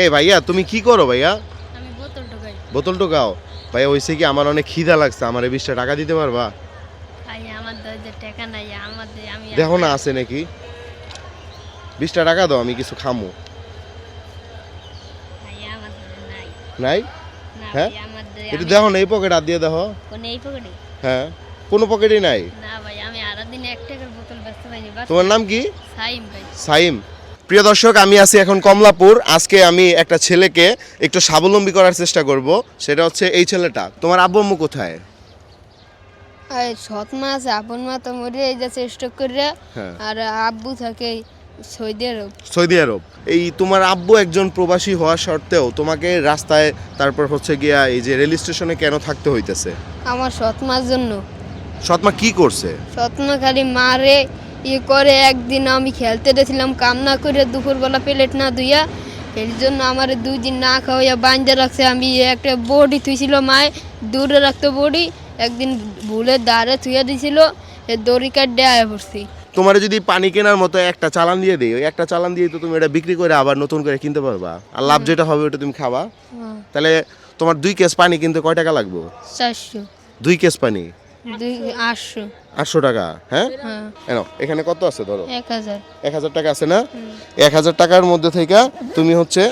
এই ভাইয়া তুমি কি করো ভাইয়া? বোতল টোকাও ভাইয়া হয়েছে কি আমার অনেক খিদা লাগছে আমার এই বিশটা টাকা দিতে পারবা? দেখো না আছে নাকি? বিশটা টাকা দাও আমি কিছু খামো। নাই। হ্যাঁ? একটু দেখো না এই পকেট হাত দিয়ে দেখো। হ্যাঁ কোনো পকেটই নাই। আর তোমার নাম কি? সাইম সাইম? প্রিয় দর্শক আমি আছি এখন কমলাপুর। আজকে আমি একটা ছেলেকে একটু স্বাবলম্বী করার চেষ্টা করব। সেটা হচ্ছে এই ছেলেটা। তোমার আব্বু আম্মু কোথায়? সৎ মা আছে আপন মা তো মরে এই যে চেষ্টা করে আর আব্বু থাকে সৌদি আরব। সৌদি আরব। এই তোমার আব্বু একজন প্রবাসী হওয়া সত্ত্বেও তোমাকে রাস্তায় তারপর হচ্ছে গিয়া এই যে রেল স্টেশনে কেন থাকতে হইতেছে? আমার সৎ মার জন্য। সৎমা কি করছে? সৎ মা খালি মারে ই করে একদিন আমি খেলতে গেছিলাম কাম না করে দুপুরবেলা প্লেট না ধুইয়া এর জন্য আমার দুই দিন না খাওয়াইয়া বাঁধতে রাখছে। আমি একটা বডি থুইছিল মায়ে দূরে রাখতো বডি একদিন ভুলে দাঁড়ে থুইয়া দিছিল এ দড়ি কাটে আয়া পড়ছি। তোমার যদি পানি কেনার মতো একটা চালান দিয়ে দিই ওই একটা চালান দিয়ে তো তুমি এটা বিক্রি করে আবার নতুন করে কিনতে পারবা। আর লাভ যেটা হবে ওটা তুমি খাবা। হ্যাঁ, তাহলে তোমার দুই কেস পানি কিনতে কয় টাকা লাগবে? চারশো। দুই কেস পানি? দুই আটশো। আটশো টাকা হ্যাঁ? হ্যাঁ। এনো এখানে কত আছে ধরো? এক হাজার। টাকা আছে না? এক হাজার টাকার মধ্যে থেকে তুমি হচ্ছে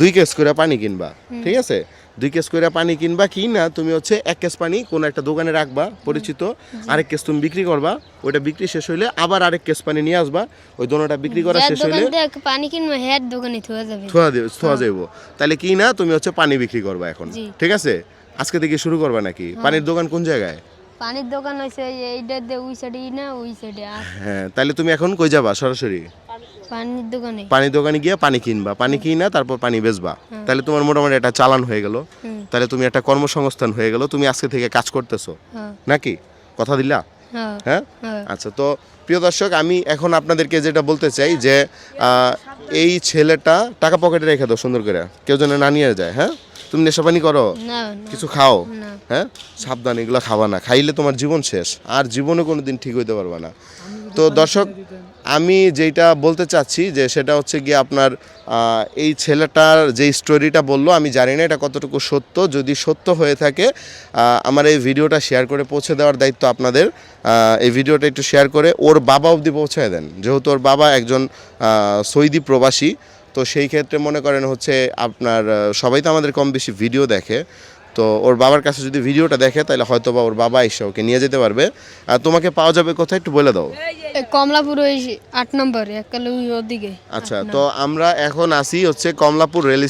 দুই কেস করে পানি কিনবা ঠিক আছে? দুই কেস করে পানি কিনবা কি না তুমি হচ্ছে এক কেস পানি কোনো একটা দোকানে রাখবা পরিচিত। আরেক কেস তুমি বিক্রি করবা ওইটা বিক্রি শেষ হইলে আবার আরেক কেস পানি নিয়ে আসবা ওই দোনোটা বিক্রি করা শেষ হইলে পানি কিনবো হ্যার দোকানে থুয়া যাবে। থোয়া দেব থোয়া যাইব। তাহলে কি না তুমি হচ্ছে পানি বিক্রি করবা এখন ঠিক আছে? আজকে থেকে শুরু করবা নাকি? পানির দোকান কোন জায়গায়? পানির দোকান হয়েছে এইটা দিয়ে ওই সাইডে না ওই সাইডে হ্যাঁ তাহলে তুমি এখন কই যাবা সরাসরি? পানির দোকানে। পানির দোকানে গিয়ে পানি কিনবা পানি কিনা তারপর পানি বেচবা। তাহলে তোমার মোটামুটি একটা চালান হয়ে গেল। তাহলে তুমি একটা কর্মসংস্থান হয়ে গেল তুমি আজকে থেকে কাজ করতেছো। হ্যাঁ। নাকি? কথা দিলা? হ্যাঁ। হ্যাঁ? হ্যাঁ। আচ্ছা তো প্রিয় দর্শক আমি এখন আপনাদেরকে যেটা বলতে চাই যে আহ, এই ছেলেটা টাকা পকেটে রেখে দাও সুন্দর করে। কেউ যেন না নিয়ে যায় হ্যাঁ? তুমি নেশাপানি করো? কিছু খাও? হ্যাঁ? সাবধান এগুলো খাওয়া না। খাইলে তোমার জীবন শেষ। আর জীবনে কোনো দিন ঠিক হইতে পারবে না। তো দর্শক আমি যেটা বলতে চাচ্ছি যে সেটা হচ্ছে গিয়ে আপনার এই ছেলেটার যে স্টোরিটা বলল, আমি জানি না এটা কতটুকু সত্য। যদি সত্য হয়ে থাকে আমার এই ভিডিওটা শেয়ার করে পৌঁছে দেওয়ার দায়িত্ব আপনাদের। এই ভিডিওটা একটু শেয়ার করে ওর বাবা অবধি পৌঁছায় দেন। যেহেতু ওর বাবা একজন সৌদি প্রবাসী, তো সেই ক্ষেত্রে মনে করেন হচ্ছে আপনার সবাই তো আমাদের কম বেশি ভিডিও দেখে। তো ওর বাবার কাছে যদি ভিডিওটা দেখে তাহলে হয়তো বা ওর বাবা এসে ওকে নিয়ে যেতে পারবে। আর তোমাকে পাওয়া যাবে কোথায় একটু বলে দাও। কমলাপুর ওই আট নম্বর একালে ওদিকে। আচ্ছা তো আমরা এখন আসি হচ্ছে কমলাপুর রেল